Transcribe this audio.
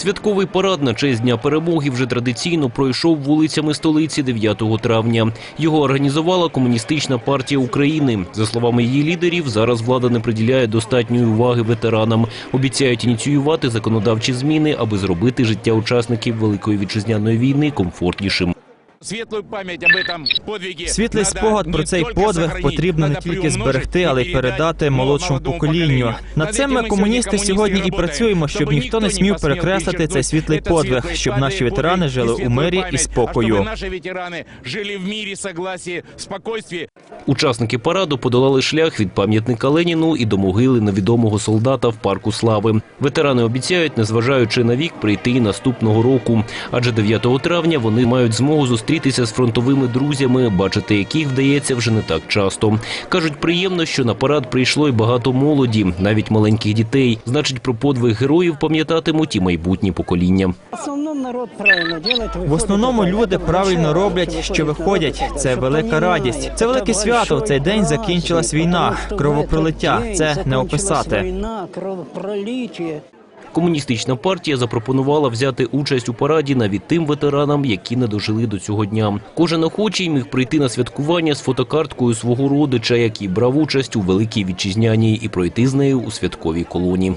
Святковий парад на честь Дня перемоги вже традиційно пройшов вулицями столиці 9 травня. Його організувала Комуністична партія України. За словами її лідерів, зараз влада не приділяє достатньої уваги ветеранам. Обіцяють ініціювати законодавчі зміни, аби зробити життя учасників Великої вітчизняної війни комфортнішим. Світлу пам'ять об этом подвигі Світлий спогад про цей подвиг потрібно не тільки зберегти, але й передати молодшому поколінню. Над цим цим ми, комуністи, сьогодні і працюємо, щоб ніхто не смів перекреслити цей світлий подвиг, щоб наші ветерани жили у мирі і спокою. Наші ветерани жили в мирі, согласії, спокійстві. Учасники параду подолали шлях від пам'ятника Леніну і до могили невідомого солдата в парку слави. Ветерани обіцяють, незважаючи на вік, прийти і наступного року. Адже 9 травня вони мають змогу зустрітися з фронтовими друзями, бачити яких вдається вже не так часто. кажуть, приємно, що на парад прийшло й багато молоді, навіть маленьких дітей. Значить, про подвиг героїв пам'ятатимуть і майбутні покоління. В основному народ правильно. В основному люди правильно роблять, що виходять. Це велика радість. Це велике свято. В цей день закінчилась війна, кровопролиття. Це не описати. Комуністична партія запропонувала взяти участь у параді навіть тим ветеранам, які не дожили до цього дня. Кожен охочий міг прийти на святкування з фотокарткою свого родича, який брав участь у великій вітчизняній, і пройти з нею у святковій колоні.